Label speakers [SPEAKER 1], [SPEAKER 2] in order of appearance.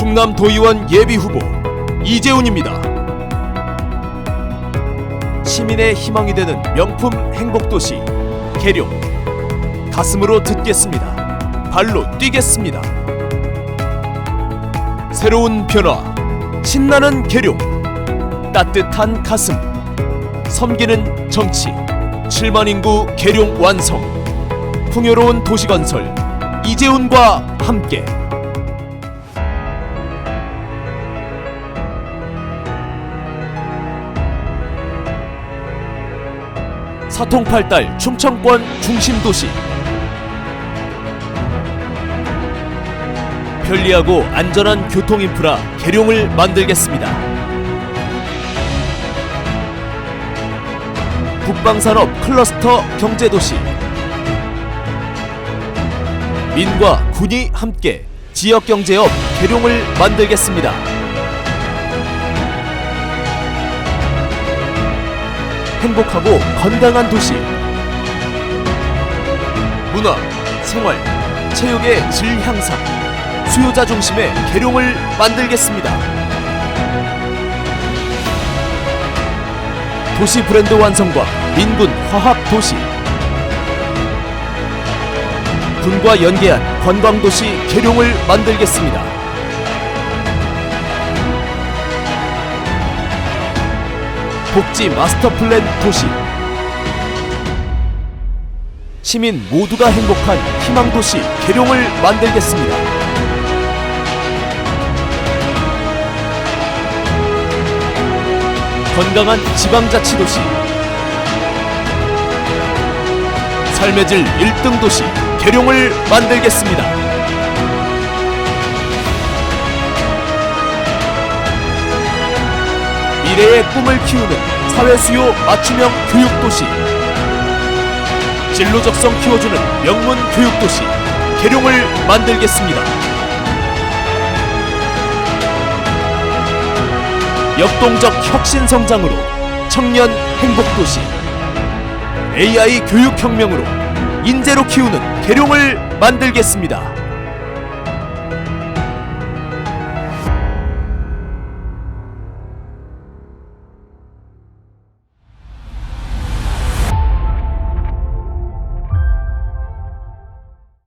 [SPEAKER 1] 충남 도의원 예비 후보 이재훈입니다. 시민의 희망이 되는 명품 행복도시 계룡. 가슴으로 듣겠습니다. 발로 뛰겠습니다. 새로운 변화 신나는 계룡. 따뜻한 가슴. 섬기는 정치. 7만 인구 계룡 완성. 풍요로운 도시건설. 이재훈과 함께 사통팔달 충청권 중심도시 편리하고 안전한 교통인프라 계룡을 만들겠습니다. 국방산업 클러스터 경제도시 민과 군이 함께 지역경제업 계룡을 만들겠습니다. 행복하고 건강한 도시 문화, 생활, 체육의 질 향상 수요자 중심의 계룡을 만들겠습니다. 도시 브랜드 완성과 민군 화합 도시 군과 연계한 관광도시 계룡을 만들겠습니다. 복지 마스터 플랜 도시 시민 모두가 행복한 희망 도시 계룡을 만들겠습니다. 건강한 지방자치 도시 삶의 질 1등 도시 계룡을 만들겠습니다. 미래의 꿈을 키우는 사회수요 맞춤형 교육도시 진로적성 키워주는 명문 교육도시 계룡을 만들겠습니다. 역동적 혁신 성장으로 청년 행복도시 AI 교육혁명으로 인재로 키우는 계룡을 만들겠습니다.